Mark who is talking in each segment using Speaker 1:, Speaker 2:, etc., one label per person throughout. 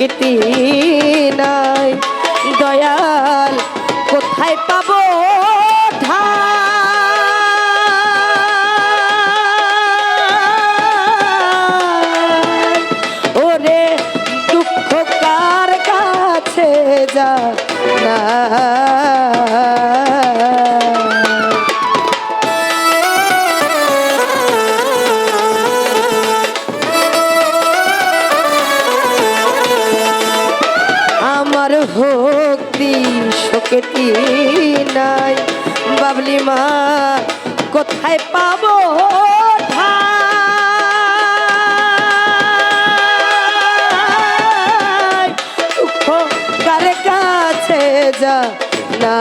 Speaker 1: শক্তি নাই দয়াল কোথায় পাবো? ওরে দুঃখ কার কাছে যা না ভক্তি নাই বাবলি মা কোথায় পাবো? দুঃখ কার কাছে যা না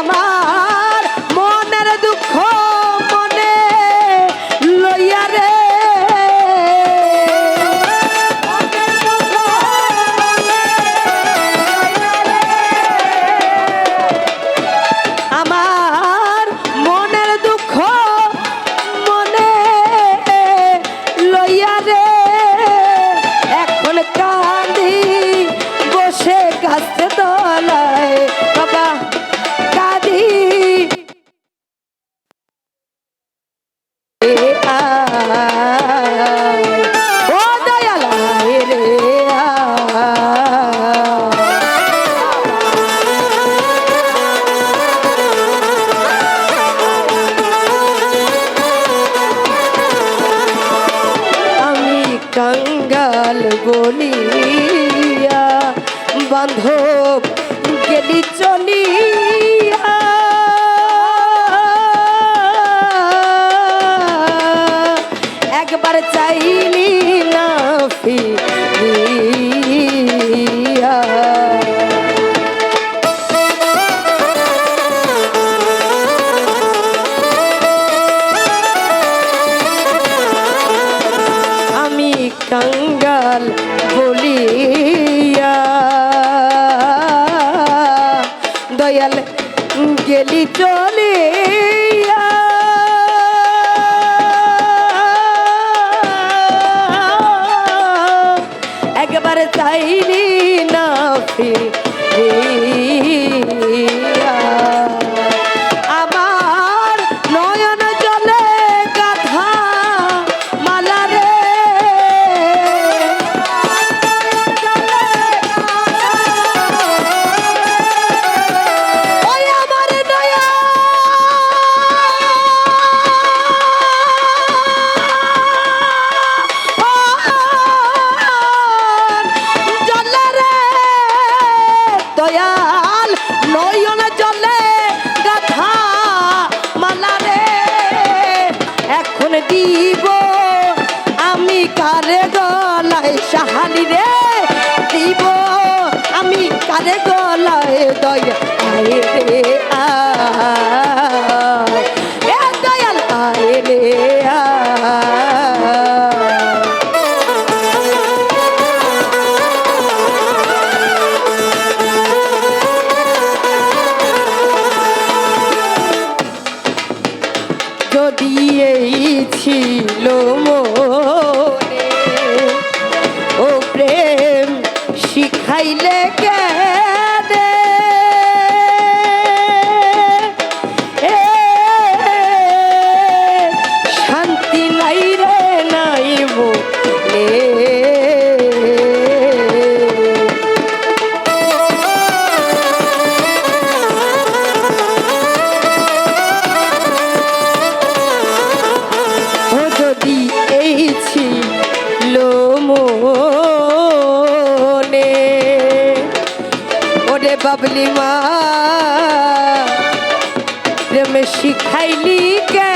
Speaker 1: আমার মনের দুঃখ বান্ধব গেলি চলিয়া। একবার চাইলি না ফিরিয়া। আমি কাঙ্গাল বলিয়া একবার দিব ছিল বাবলি মা। প্রেমে শিখাইলি কে?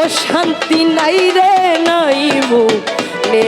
Speaker 1: ও শান্তি নাই রে নাই নে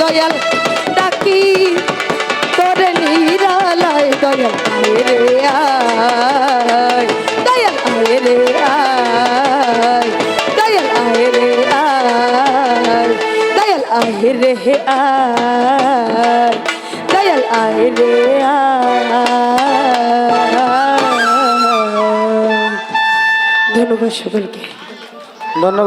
Speaker 1: দয়াল ডাকি, তোরে নিরালায় দয়াল রে আয়। দয়াল আয় রে আয়, দয়াল আয় রে আয়, দয়াল আয় রে আয়, দয়াল আয়। ধন্যবাদ সকলকে।
Speaker 2: ধন্যবাদ।